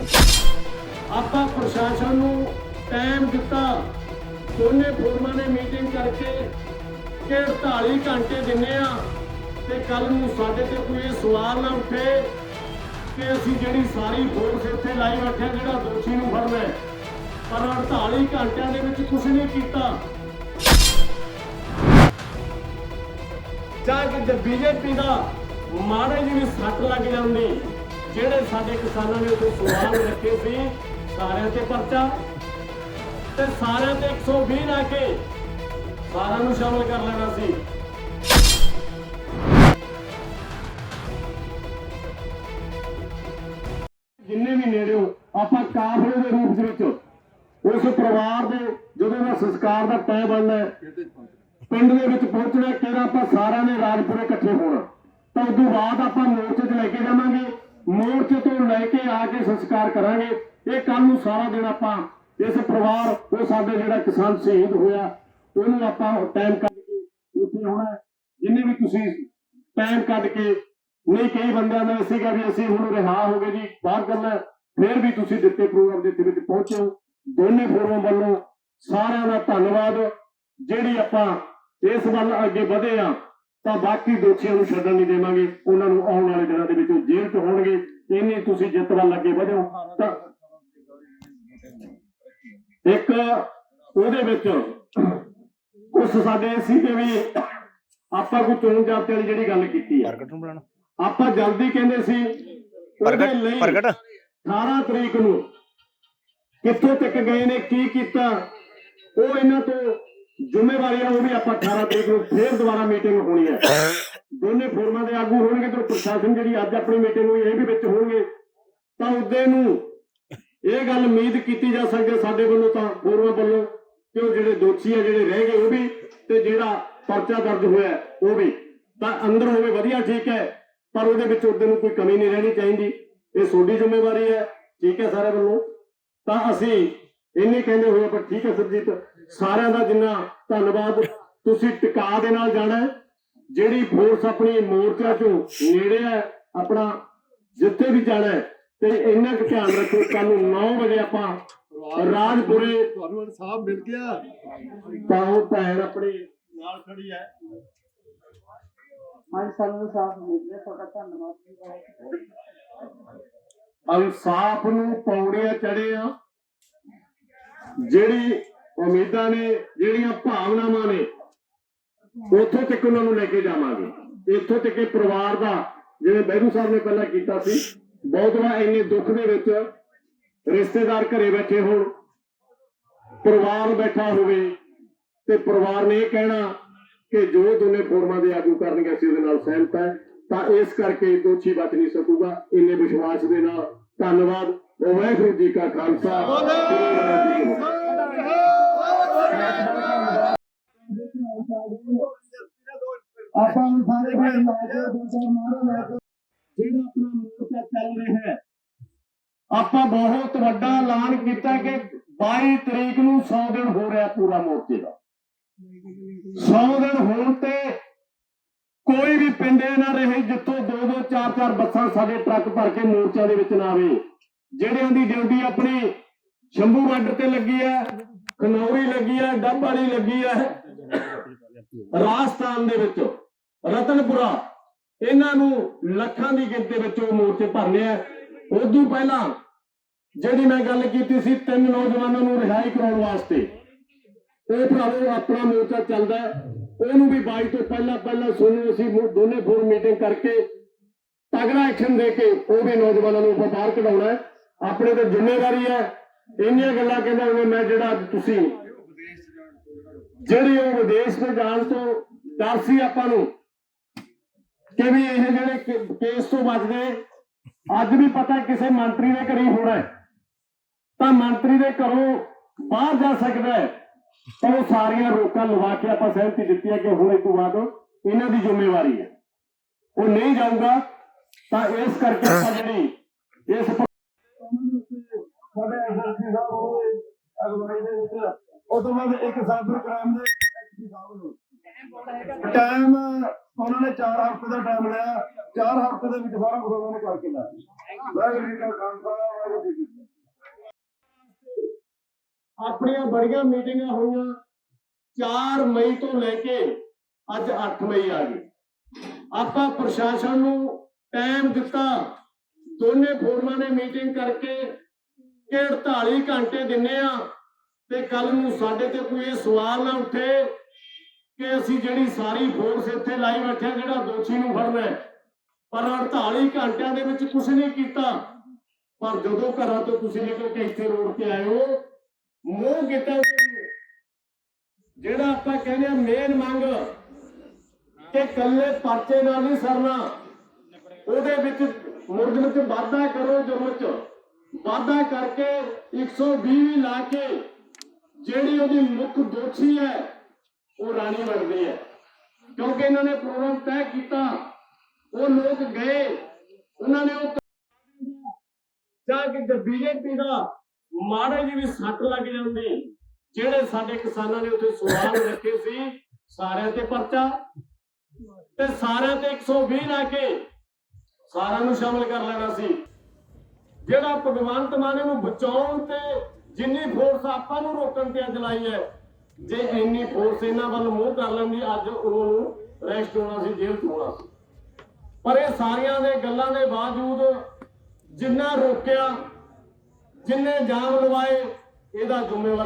ਆਪਾਂ ਪ੍ਰਸ਼ਾਸਨ ਨੂੰ ਟਾਈਮ ਦਿੱਤਾ ਦੋਨੇ ਫੋਰਮਾਂ ਨੇ ਮੀਟਿੰਗ ਕਰਕੇ ਕਿ 48 ਘੰਟੇ ਦਿੰਨੇ ਆ ਤੇ ਕੱਲ ਨੂੰ ਸਾਡੇ ਤੇ ਕੋਈ ਸਵਾਲ ਨਾ ਉੱਠੇ ਕਿ ਅਸੀਂ ਜਿਹੜੀ ਸਾਰੀ ਫੋਰਸ ਇੱਥੇ ਲਾਈ ਬੈਠੇ ਜਿਹੜਾ ਦੋਸ਼ੀ ਨੂੰ ਫੜਨਾ ਹੈ। ਪਰ 48 ਘੰਟਿਆਂ ਦੇ ਵਿੱਚ ਕੁਝ ਨਹੀਂ ਕੀਤਾ ਜਾਂ ਕਿ ਬੀਜੇਪੀ ਦਾ ਮਾੜੇ ਜਿਹੀ ਸੱਟ ਲੱਗ ਜਾਂਦੀ ਜਿਹੜੇ ਸਾਡੇ ਕਿਸਾਨਾਂ ਨੇ ਉੱਥੇ ਸਵਾਲ ਰੱਖੇ ਸੀ, ਸਾਰਿਆਂ ਤੇ ਪਰਚਾ ਤੇ ਸਾਰਿਆਂ ਤੇ 120 ਲਾ ਕੇ ਸਾਰਿਆਂ ਨੂੰ ਸ਼ਾਮਲ ਕਰ ਲੈਣਾ ਸੀ। ਜਿੰਨੇ ਵੀ ਨੇੜਿਓ ਆਪਾਂ ਕਾਫਲੇ ਦੇ ਰੂਪ ਦੇ ਵਿੱਚ ਉਸ ਪਰਿਵਾਰ ਦੇ ਜਦੋਂ ਦਾ ਸੰਸਕਾਰ ਦਾ ਤੈਅ ਬਣਨਾ ਪਿੰਡ ਦੇ ਵਿੱਚ ਪਹੁੰਚਣਾ ਕਿਹੜਾ ਆਪਾਂ ਸਾਰਿਆਂ ਨੇ ਰਾਜਪੁਰੇ ਇਕੱਠੇ ਹੋਣਾ। ਤਾਂ ਉਸ ਤੋਂ ਬਾਅਦ ਆਪਾਂ ਮੋਰਚੇ 'ਚ ਲੈ ਕੇ ਜਾਵਾਂਗੇ। ਮੋਰਚੇ ਤੋਂ ਲੈ ਕੇ ਆ ਕੇ ਸੰਸਕਾਰ ਕਰਾਂਗੇ। ਇਹ ਕੱਲ ਨੂੰ ਸਾਰਾ ਦਿਨ ਆਪਾਂ ਇਸ ਪਰਿਵਾਰ, ਉਹ ਸਾਡੇ ਜਿਹੜਾ ਕਿਸਾਨ ਸ਼ਹੀਦ ਹੋਇਆ, ਉਹਨੂੰ ਆਪਾਂ ਟਾਈਮ ਕੱਢ ਕੇ ਉੱਥੇ ਹੋਣਾ ਜਿੰਨੇ ਵੀ ਤੁਸੀਂ ਟਾਈਮ ਕੱਢ ਕੇ, ਨਹੀਂ ਕਈ ਬੰਦਿਆਂ ਦਾ ਸੀਗਾ ਵੀ ਅਸੀਂ ਹੁਣ ਰਿਹਾ ਹੋ ਗਏ ਜੀ, ਬਾਹਰ ਕਰਨਾ ਫਿਰ ਵੀ ਤੁਸੀਂ ਦਿੱਤੇ ਪ੍ਰੋਗਰਾਮ ਦੇ ਵਿੱਚ ਪਹੁੰਚੇ ਦੋਨੇ ਫੋਰਮਾਂ ਵੱਲੋਂ ਸਾਰਿਆਂ ਦਾ ਧੰਨਵਾਦ। ਜਿਹੜੀ ਆਪਾਂ ਇਸ ਵੱਲ ਅੱਗੇ ਵਧੇ ਆ ਤਾਂ ਬਾਕੀ ਦੋਸ਼ੀਆਂ ਨੂੰ ਛੱਡਣ ਨਹੀਂ ਦੇਵਾਂਗੇ। ਉਹਨਾਂ ਨੂੰ ਆਉਣ ਵਾਲੇ ਦਿਨਾਂ ਦੇ ਵਿੱਚ ਉਹ ਜੇਲ੍ਹ 'ਚ ਹੋਣਗੇ। ਇੰਨੀ ਤੁਸੀਂ ਜਿੱਤ ਵੱਲ ਅੱਗੇ ਵਧੋ ਤਾਂ ਇੱਕ ਉਹਦੇ ਵਿੱਚ ਉਸ ਸਾਡੇ ਸੀ ਕਿ ਵੀ ਆਪਾਂ ਕੋਈ ਚੋਣ ਜਾਬਤੇ ਵਾਲੀ ਜਿਹੜੀ ਗੱਲ ਕੀਤੀ ਹੈ ਪ੍ਰਗਟ ਨੂੰ ਬੁਲਾਣਾ ਆਪਾਂ ਜਲਦੀ ਕਹਿੰਦੇ ਸੀ ਪ੍ਰਗਟ 18 ਤਰੀਕ ਨੂੰ ਕਿੱਥੋਂ ਤੱਕ ਗਏ ਨੇ ਕੀ ਕੀਤਾ ਉਹ ਇਹਨਾਂ ਤੋਂ ਜ਼ਿੰਮੇਵਾਰੀ ਆ ਉਹ ਵੀ ਆਪਾਂ 18 ਤਰੀਕ ਨੂੰ ਫੇਰ ਦੁਬਾਰਾ ਮੀਟਿੰਗ ਹੋਣੀ ਹੈ। ਦੋਨੇ ਫੋਰਮਾਂ ਦੇ ਆਗੂ ਹੋਣਗੇ ਤੇ ਪ੍ਰਸ਼ਾਸਨ ਜਿਹੜੀ ਅੱਜ ਆਪਣੀ ਮੀਟਿੰਗ ਹੋਈ ਇਹ ਵੀ ਵਿੱਚ ਹੋਣਗੇ। ਤਾਂ ਉਦੋਂ ਨੂੰ ਇਹ ਗੱਲ ਉਮੀਦ ਕੀਤੀ ਜਾ ਸਕਦੀ ਹੈ ਸਾਡੇ ਵੱਲੋਂ ਤਾਂ ਫੋਰਮਾਂ ਵੱਲੋਂ ਕਿ ਉਹ ਜਿਹੜੇ ਦੋਸ਼ੀ ਆ, ਜਿਹੜੇ ਰਹਿ ਗਏ ਉਹ ਵੀ ਤੇ ਜਿਹੜਾ ਪਰਚਾ ਦਰਜ ਹੋਇਆ ਉਹ ਵੀ। ਤਾਂ ਅੰਦਰ ਹੋਵੇ ਵਧੀਆ ਠੀਕ ਹੈ, ਪਰ ਉਹਦੇ ਵਿੱਚ ਉਦੋਂ ਨੂੰ ਕੋਈ ਕਮੀ ਨਹੀਂ ਰਹਿਣੀ ਚਾਹੀਦੀ। ਇਹ ਤੁਹਾਡੀ ਜ਼ਿੰਮੇਵਾਰੀ ਹੈ, ਠੀਕ ਹੈ ਸਾਰੇ ਵੱਲੋਂ। ਤਾਂ ਅਸੀਂ ਇੰਨੇ ਕਹਿੰਦੇ ਹੋਏ ਪਰ ਠੀਕ ਹੈ ਸਰਜੀਤ। ਸਾਰਿਆਂ ਦਾ ਜਿੰਨਾ ਧੰਨਵਾਦ ਤੁਸੀਂ ਟਿਕਾ ਦੇ ਨਾਲ ਜਾਣਾ ਹੈ। ਜਿਹੜੀ ਫੋਰਸ ਆਪਣੀ ਮੋਰਚਾ ਚੋਂ ਨੇੜੇ ਹੈ ਆਪਣਾ ਜਿੱਥੇ ਵੀ ਜਾਣਾ ਹੈ ਤੇ ਇੰਨਾ ਕੁ ਧਿਆਨ ਰੱਖੋ ਕੱਲ ਨੂੰ 9 ਵਜੇ ਆਪਾਂ ਰਾਜਪੁਰੇ ਤੁਹਾਨੂੰ ਇਨਸਾਫ ਮਿਲ ਗਿਆ। ਤਾਂ ਉਹ ਭੈਣ ਆਪਣੀ ਨਾਲ ਖੜੀ ਹੈ। ਅੱਜ ਸਾਨੂੰ ਸਾਫ਼ ਮਿਲ ਗਿਆ ਤੁਹਾਡਾ ਧੰਨਵਾਦ ਇਨਸਾਫ ਨੂੰ ਪੌੜੀਆਂ ਚੜੇ ਆ ਜਿਹੜੀ ਉਮੀਦਾਂ ਨੇ, ਜਿਹੜੀਆਂ ਭਾਵਨਾਵਾਂ ਨੇ, ਉੱਥੋਂ ਤੱਕ ਉਹਨਾਂ ਨੂੰ ਲੈ ਕੇ ਜਾਵਾਂਗੇ। ਇੱਥੋਂ ਤੱਕ ਪਰਿਵਾਰ ਦਾ, ਜਿਵੇਂ ਬੈਰੂ ਸਾਹਿਬ ਨੇ ਪਹਿਲਾਂ ਕੀਤਾ ਸੀ, ਬਹੁਤ ਵਾਰ ਇੰਨੇ ਦੁੱਖ ਦੇ ਵਿੱਚ ਰਿਸ਼ਤੇਦਾਰ ਘਰੇ ਬੈਠੇ ਹੋਣ, ਪਰਿਵਾਰ ਬੈਠਾ ਹੋਵੇ, ਤੇ ਪਰਿਵਾਰ ਨੇ ਇਹ ਕਹਿਣਾ ਕਿ ਜੋ ਦੋਨੇ ਫੋਰਮਾਂ ਦੇ ਆਗੂ ਕਰਨਗੇ, ਅਸੀਂ ਉਹਦੇ ਨਾਲ ਸਹਿਮਤ ਹੈ। ਤਾਂ ਇਸ ਕਰਕੇ ਦੋਸ਼ੀ ਬਚ ਨਹੀਂ ਸਕੂਗਾ। ਇੰਨੇ ਵਿਸ਼ਵਾਸ ਦੇ ਨਾਲ ਧੰਨਵਾਦ। ਵਾਹਿਗੁਰੂ ਜੀ ਕਾ ਖਾਲਸਾ। ਆਪਾਂ ਨੂੰ ਸਾਰੇ ਭਾਈ ਲਾ ਕੇ ਮਾਰੋ ਲਾ ਜਿਹੜਾ ਆਪਣਾ ਮੋਰਚਾ ਚੱਲ ਰਿਹਾ ਹੈ। ਆਪਾਂ ਬਹੁਤ ਵੱਡਾ ਐਲਾਨ ਕੀਤਾ ਕਿ 22 ਤਰੀਕ ਨੂੰ 100 ਦਿਨ ਹੋ ਰਿਹਾ ਪੂਰਾ ਮੋਰਚੇ ਦਾ। 100 ਦਿਨ ਹੋਣ ਤੇ ਕੋਈ ਵੀ ਪਿੰਡ ਨਾ ਰਹੇ ਜਿੱਥੋਂ ਦੋ ਦੋ, ਚਾਰ ਚਾਰ ਬੱਸਾਂ ਸਾਡੇ ਟਰੱਕ ਭਰ ਕੇ ਮੋਰਚਾ ਦੇ ਵਿੱਚ ਨਾ ਆਵੇ। ਜਿਹੜਿਆਂ ਦੀ ਡਿਊਟੀ ਆਪਣੀ ਸ਼ੰਭੂ ਬਾਰਡਰ ਤੇ ਲੱਗੀ ਹੈ ਖਨੌਰੀ ਲੱਗੀ ਹੈ ਡੱਬ ਲੱਗੀ ਹੈ ਰਾਜਸਥਾਨ ਦੇ ਵਿੱਚ, ਰਤਨਪੁਰਾ, ਇਹਨਾਂ ਨੂੰ ਲੱਖਾਂ ਦੀ ਗਿਣਤੀ ਵਿੱਚ ਉਹ ਮੋਰਚੇ ਭਰਨੇ ਆ। ਉਦੋਂ ਪਹਿਲਾਂ ਜਿਹੜੀ ਮੈਂ ਗੱਲ ਕੀਤੀ ਸੀ, ਤਿੰਨ ਨੌਜਵਾਨਾਂ ਨੂੰ ਰਿਹਾਈ ਕਰਾਉਣ ਵਾਸਤੇ, ਉਹ ਭਰਾਵੋ ਆਪਣਾ ਮੋਰਚਾ ਚੱਲਦਾ ਉਹਨੂੰ ਵੀ 22 ਤੋਂ ਪਹਿਲਾਂ ਪਹਿਲਾਂ ਸੁਣੋ, ਅਸੀਂ ਦੋਨੇ ਫੋਨ ਮੀਟਿੰਗ ਕਰਕੇ ਤਗੜਾ ਐਕਸ਼ਨ ਦੇ ਕੇ ਉਹ ਵੀ ਨੌਜਵਾਨਾਂ ਨੂੰ ਬਾਹਰ ਕਢਾਉਣਾ ਹੈ। ਆਪਣੇ ਤੇ ਜ਼ਿੰਮੇਵਾਰੀ ਹੈ। ਇੰਨੀਆਂ ਗੱਲਾਂ ਕਹਿੰਦਾ ਹੋਵੇ ਮੈਂ ਜਿਹੜਾ ਤੁਸੀਂ ਜਿਹੜੀ ਉਹ ਵਿਦੇਸ਼ ਤੋਂ ਜਾਣ ਤੋਂ ਡਰ ਸੀ ਆਪਾਂ ਨੂੰ, ਕਿ ਵੀ ਇਹ ਜਿਹੜੇ ਕੇਸ ਤੋਂ ਬਚਦੇ, ਅੱਜ ਵੀ ਪਤਾ ਕਿਸੇ ਮੰਤਰੀ ਦੇ ਘਰੇ ਹੋਣਾ ਤਾਂ ਮੰਤਰੀ ਦੇ ਘਰੋਂ ਬਾਹਰ ਜਾ ਸਕਦਾ ਹੈ। ਤਾਂ ਉਹ ਸਾਰੀਆਂ ਰੋਕਾਂ ਲਵਾ ਕੇ ਆਪਾਂ ਸਹਿਮਤੀ ਦਿੱਤੀ ਹੈ ਕਿ ਹੁਣ ਇਸ ਤੋਂ ਬਾਅਦ ਇਹਨਾਂ ਦੀ ਜ਼ਿੰਮੇਵਾਰੀ ਹੈ। ਉਹ ਨਹੀਂ ਜਾਊਗਾ, ਤਾਂ ਇਸ ਕਰਕੇ ਆਪਾਂ ਜਿਹੜੀ ਇਸ ਸਾਡੇ ਐਸਐਸਪੀ ਸਾਹਿਬ ਹੋਵੇ ਅਗਵਾਈ ਦੇ ਵਿੱਚ। ਉਸ ਤੋਂ ਬਾਅਦ ਇੱਕ ਸਾਈਬਰ ਕ੍ਰਾਈਮ ਦੇ ਐਸਪੀ ਸਾਹਿਬ ਨੇ। ਟਾਈਮ ਉਹਨਾਂ ਨੇ 4 ਹਫ਼ਤੇ ਦਾ ਟਾਈਮ ਲਿਆ। 4 ਹਫ਼ਤੇ ਦੇ ਵਿੱਚ ਸਾਰਾ ਕੁਝ ਉਹਨਾਂ ਨੇ ਕਰਕੇ ਲਾਇਆ ਵਾਹਿਗੁਰੂ ਜੀ ਕਾ ਖਾਲਸਾ, ਵਾਹਿਗੁਰੂ ਜੀ ਆਪਣੀਆਂ ਬੜੀਆਂ ਮੀਟਿੰਗਾਂ ਹੋਈਆਂ। 4 ਮਈ ਤੋਂ ਲੈ ਕੇ ਅੱਜ 8 ਮਈ ਆ ਗਈ। ਆਪਾਂ ਪ੍ਰਸ਼ਾਸਨ ਨੂੰ ਟਾਈਮ ਦਿੱਤਾ। ਦੋਨੇ ਫੋਰਮਾਂ ਨੇ ਮੀਟਿੰਗ ਕਰਕੇ ਕਿ 48 ਘੰਟੇ ਦਿੰਨੇ ਆ ਤੇ ਕੱਲ ਨੂੰ ਸਾਡੇ ਤੇ ਕੋਈ ਇਹ ਸਵਾਲ ਨਾ ਉੱਠੇ ਕਿ ਅਸੀਂ ਜਿਹੜੀ ਸਾਰੀ ਫੋਰਸ ਇੱਥੇ ਲਾਈ ਬੈਠੇ ਜਿਹੜਾ ਦੋਸ਼ੀ ਨੂੰ ਫੜਨਾ ਪਰ 48 ਘੰਟਿਆਂ ਦੇ ਵਿੱਚ ਕੁਝ ਨਹੀਂ ਕੀਤਾ। ਪਰ ਜਦੋਂ ਘਰਾਂ ਤੋਂ ਤੁਸੀਂ ਨਿਕਲ ਕੇ ਇੱਥੇ ਰੋਡ ਤੇ ਆਏ ਹੋ, ਮੂੰਹ ਕੀਤਾ ਜਿਹੜਾ ਆਪਾਂ ਕਹਿੰਦੇ ਆ ਮੇਨ ਮੰਗ ਕਿ ਕੱਲੇ ਪਰਚੇ ਨਾਲ ਨਹੀਂ ਸਰਨਾ, ਉਹਦੇ ਵਿੱਚ ਮੁਰਦਮ ਚ ਵਾਧਾ ਕਰੋ ਜੁਰਮ ਚ। ਵਾਧਾ ਕਰਕੇ 120 ਵੀ ਲਾ ਕੇ ਜਿਹੜੀ ਉਹਦੀ ਮੁੱਖ ਦੋਸ਼ੀ ਹੈ, ਉਹ ਰਾਣੀ ਬਣਦੀ ਹੈ। ਕਿਉਂਕਿ ਇਹਨਾਂ ਨੇ ਪ੍ਰੋਗਰਾਮ ਤੈਅ ਕੀਤਾ, ਉਹ ਲੋਕ ਗਏ, ਉਹਨਾਂ ਨੇ ਉਹ ਜਾ ਕੇ ਬੀਜੇਪੀ ਦਾ ਮਾੜੇ ਜਿਹੀ ਵੀ ਸੱਟ ਲੱਗ ਜਾਂਦੀ ਜਿਹੜੇ ਸਾਡੇ ਕਿਸਾਨਾਂ ਨੇ ਉੱਥੇ ਸਵਾਲ ਰੱਖੇ ਸੀ, ਸਾਰਿਆਂ ਤੇ ਪਰਚਾ ਤੇ ਸਾਰਿਆਂ ਤੇ 120 ਲਾ ਕੇ ਸਾਰਿਆਂ ਨੂੰ ਸ਼ਾਮਲ ਕਰ ਲੈਣਾ ਸੀ। ਜਿਹੜਾ ਭਗਵੰਤ ਮਾਨ ਨੂੰ ਬਚਾਉਣ ਤੇ ਜਿੰਨੀ ਫੋਰਸ ਆਪਾਂ ਨੂੰ ਰੋਕਣ ਤੇ ਚਲਾਈ ਹੈ, ਜੇ ਇੰਨੀ ਫੋਰਸ ਇਹਨਾਂ ਵੱਲ ਮੂੰਹ ਕਰ ਲੈਂਦੀ, ਅੱਜ ਉਹਨੂੰ ਰੈਸਟ ਹੋਣਾ ਸੀ, ਜੇਲ੍ਹ 'ਚ ਹੋਣਾ ਸੀ। ਪਰ ਇਹ ਸਾਰੀਆਂ ਦੇ ਗੱਲਾਂ ਦੇ ਬਾਵਜੂਦ ਜਿੰਨਾ ਰੋਕਿਆ, ਜਿੰਨੇ ਜਾਮ ਲਵਾਏ, ਇਹਦਾ ਜ਼ਿੰਮੇਵਾਰ